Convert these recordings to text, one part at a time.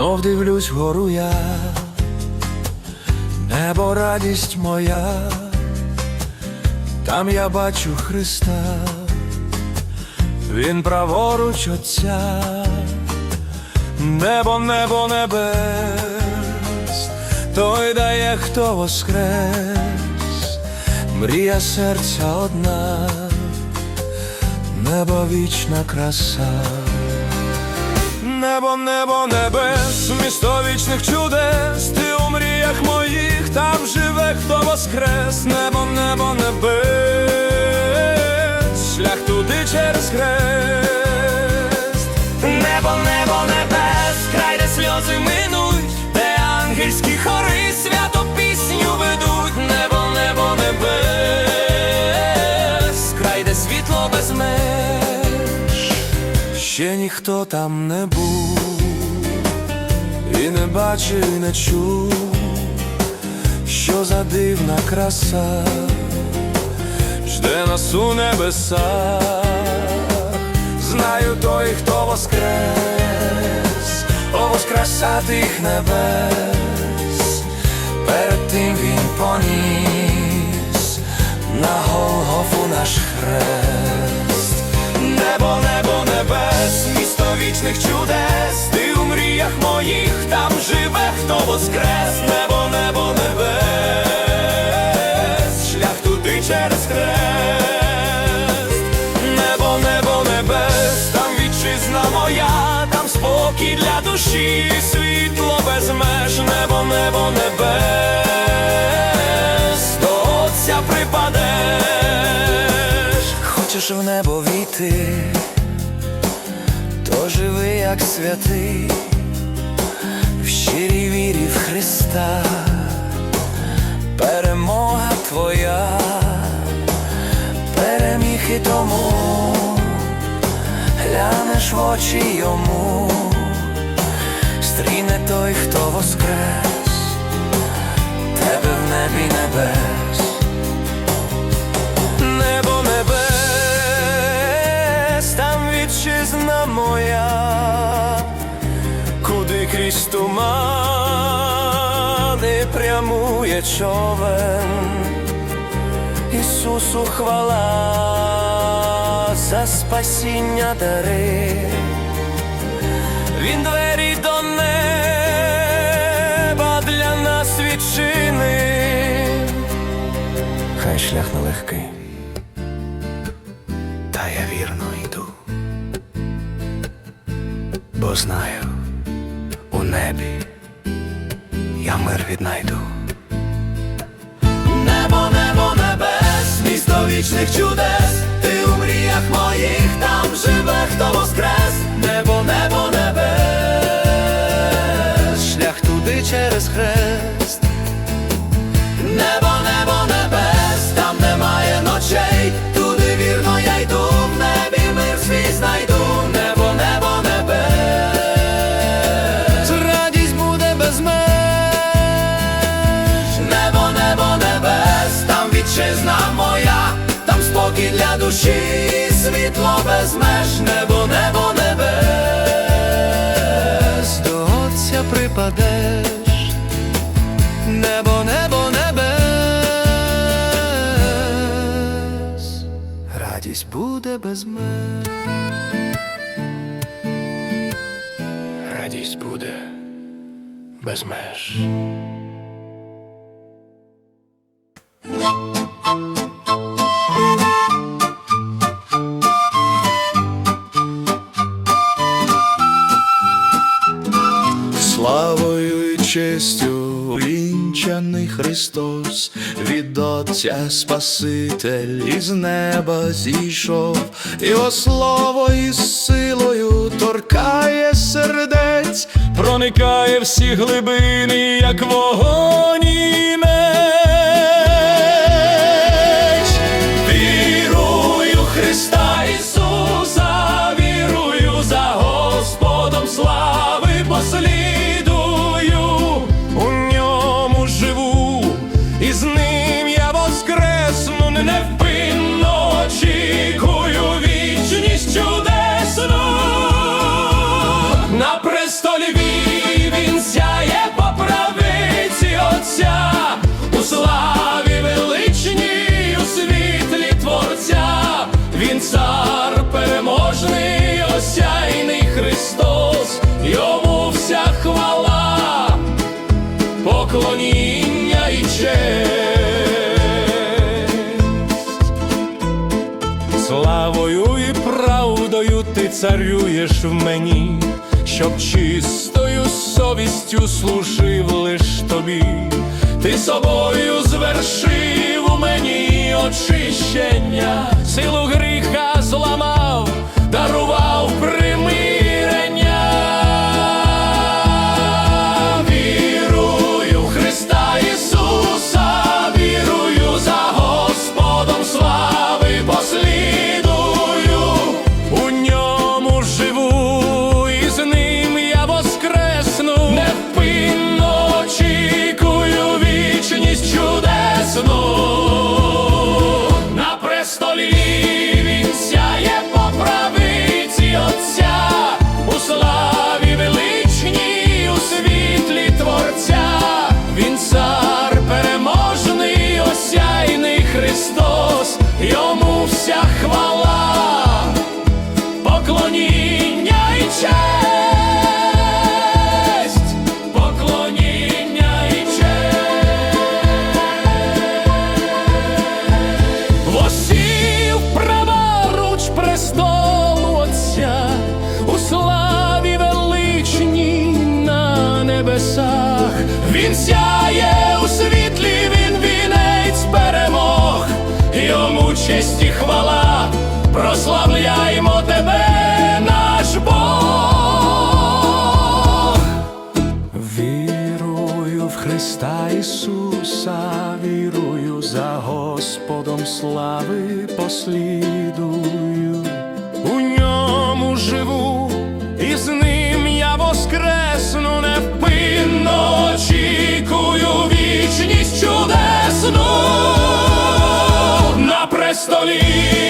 Знов дивлюсь вгору я, небо радість моя, там я бачу Христа, Він праворуч Отця, небо, небо небес, той дає, хто воскрес, мрія серця одна, небо вічна краса. Небо, небо, небес, місто вічних чудес, ти у мріях моїх, там живе, хто воскрес, небо, небо, небес, шлях туди через хрест. Небо, небо, небес, край, де сльози минуть, де ангельські хори свято пісню ведуть, небо, Ще ніхто там не був, і не бачив, і не чув, що за дивна краса жде нас у небесах, знаю той, хто воскрес, о воскресатих небес, перед тим він поніс на Голгофу наш хрест. Небо, небо, небес, місто вічних чудес, ти у мріях моїх, там живе, хто воскрес, небо, небо, небес, шлях туди через хрест, небо, небо, небес, там вітчизна моя, там спокій для душі, світло без меж, небо, небо, небес, до Отця припадеш, хочеш в небо війти, як святий, в щирій вірі в Христа, перемога твоя, переміг і тому, глянеш в очі йому, стріне той, хто воскрес, тебе в небі небес. Крізь тумани прямує човен, Ісусу хвала за спасіння дари, Він двері до неба для нас відчинив. Хай шлях нелегкий, та я вірно йду, бо знаю, небі я мир віднайду. Небо, небо, небес, місто вічних чудес, ти у мріях моїх, там живе, хто воскрес, небо, небо, небес, шлях туди через хрест. Небо, небо, небес, душі, світло без меж, небо, небо, небес, до Отця припадеш. Небо, небо, небес, радість буде без меж. Радість буде без меж. Христос, від Отця Спаситель із неба зійшов, Його слово із силою торкає сердець, проникає всі глибини, як вогонь царюєш в мені, щоб чистою совістю служив лиш тобі, ти собою звершив у мені очищення, силу прославляймо тебе, наш Бог. Вірую в Христа Ісуса, вірую за Господом слави послідую, у ньому живу, і з ним я воскресну, невпинно очікую вічність чудесну. На престолі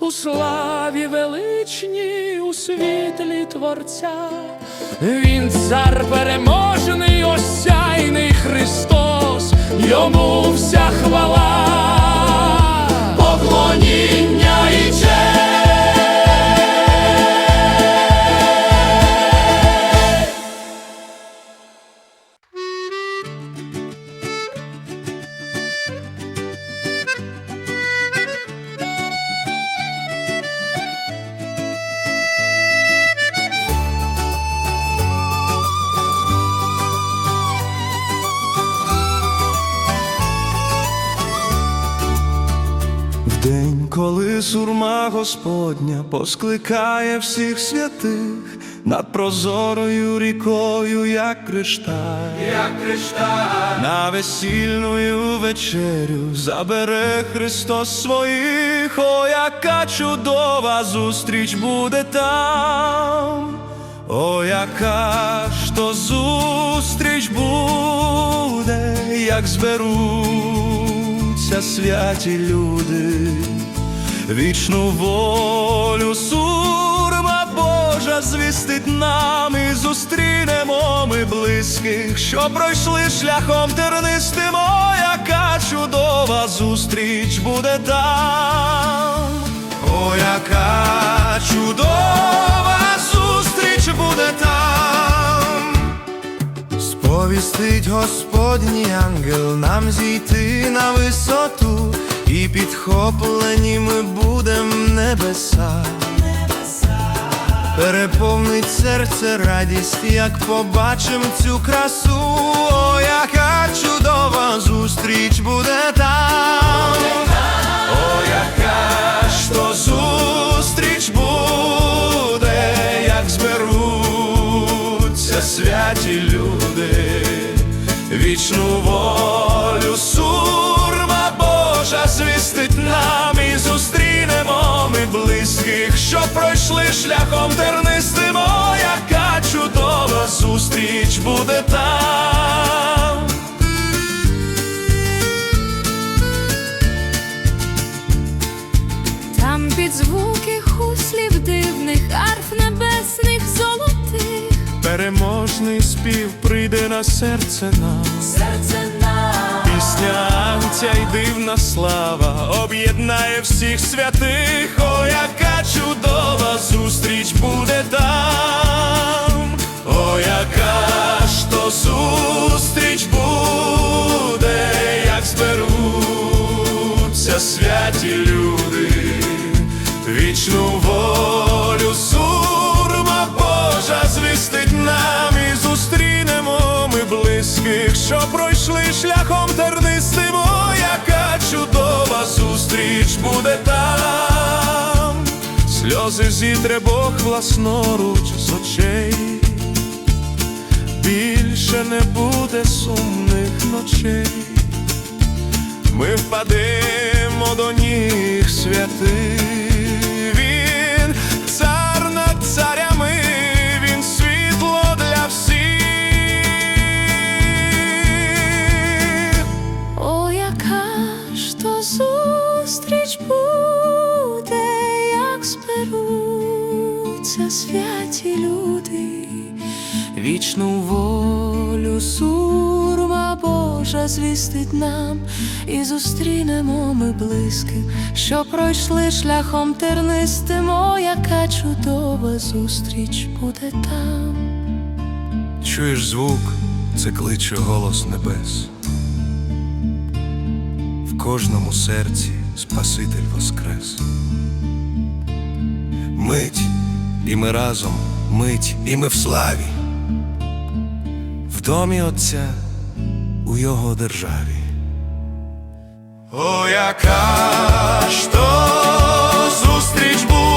у славі величній, у світлі Творця. Він цар переможний, осяйний Христос, йому вся хвала, поклоніння і честь. Сурма Господня поскликає всіх святих над прозорою рікою, як кришталь, як кришталь, на весільною вечерю забере Христос своїх, о, яка чудова зустріч буде там, о, яка ж то зустріч буде, як зберуться святі люди, вічну волю сурма Божа звістить нам і зустрінемо ми близьких, що пройшли шляхом тернистим, о, яка чудова зустріч буде там, о, яка чудова зустріч буде там. Сповістить Господній ангел нам зійти на висоту, підхоплені ми будем в небеса. переповнить серце радість, як побачим цю красу, О, яка чудова зустріч буде там. О, яка ж то зустріч буде, як зберуться святі люди, вічну волю сурма Божа звістить нам і зустрінемо ми близьких, що пройшли шляхом тернистим, О, яка чудова зустріч буде там. Там під звуки хуслів дивних, арф небесних золотих, Переможний спів прийде на серце нам. серце нам. Пісня Ангця й дивна слава об'єднає всіх святих, о, яка чудова зустріч буде там, о, яка ж то зустріч буде, як зберуться святі люди, вічну зустріч буде там, сльози зітре Бог власноруч з очей, більше не буде сумних ночей. Ми впадемо до ніг святих. Вічну волю сурма Божа звістить нам, і зустрінемо ми близьких, що пройшли шляхом тернистим, о, яка чудова зустріч буде там. Чуєш звук, це кличе голос небес. В кожному серці Спаситель воскрес. Мить, і ми разом, мить, і ми в славі. В домі Отця у його державі. О, яка ж то зустріч буде,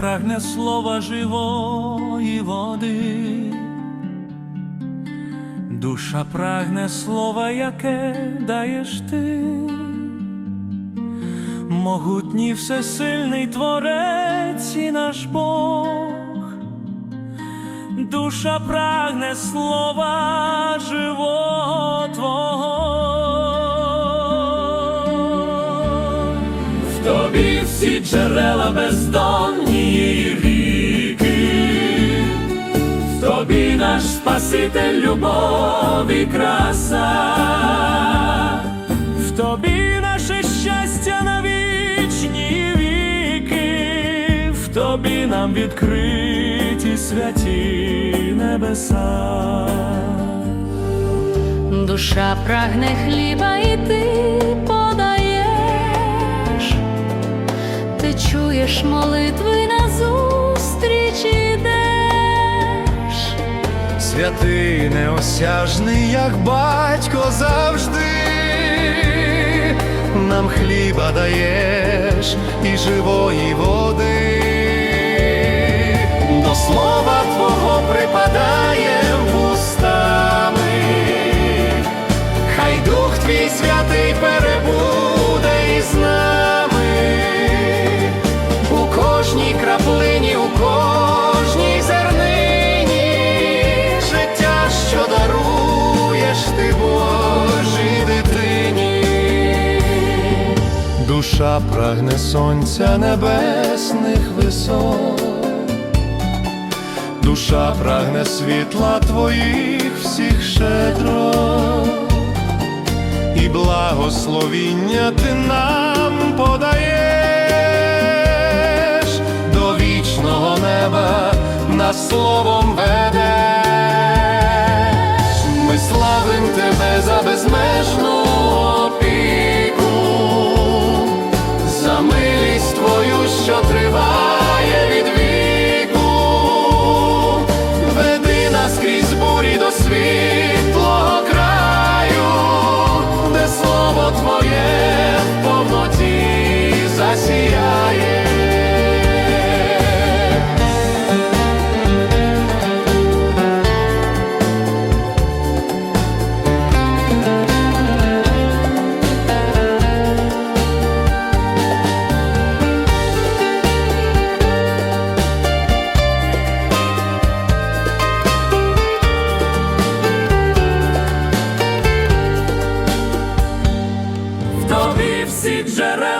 прагне слова живої води, душа прагне слова, яке даєш ти, могутній всесильний творець і наш Бог, душа прагне слова живого Твого. Джерела бездонні ріки, тобі наш Спаситель, любов і краса, в тобі наше щастя на вічні віки, в тобі нам відкриті святі небеса. Душа прагне хліба, і ти подаєш чуєш молитви назустріч ідеш. Святий неосяжний, як батько завжди, нам хліба даєш і живої води, до слова Твого припадає Душа прагне сонця небесних висот, душа прагне світла твоїх всіх щедро і благословіння ти нам подаєш, до вічного неба нас словом твою, що триває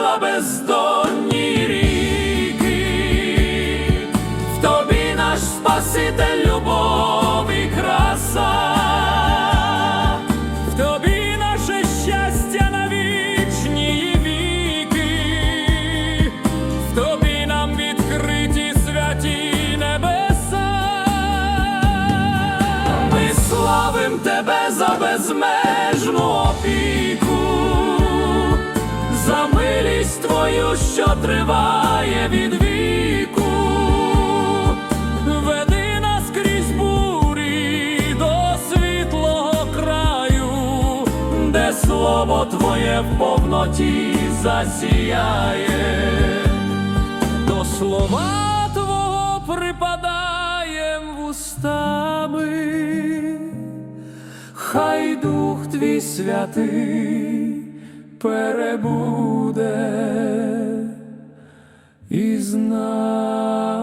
джерела бездонні ріки, в тобі наш Спаситель, милість що триває від віку. Веди нас крізь бурі до світлого краю, де слово твоє в повноті засіяє. До слова Твого припадаєм вустами, хай Дух Твій святий перебуде із нами.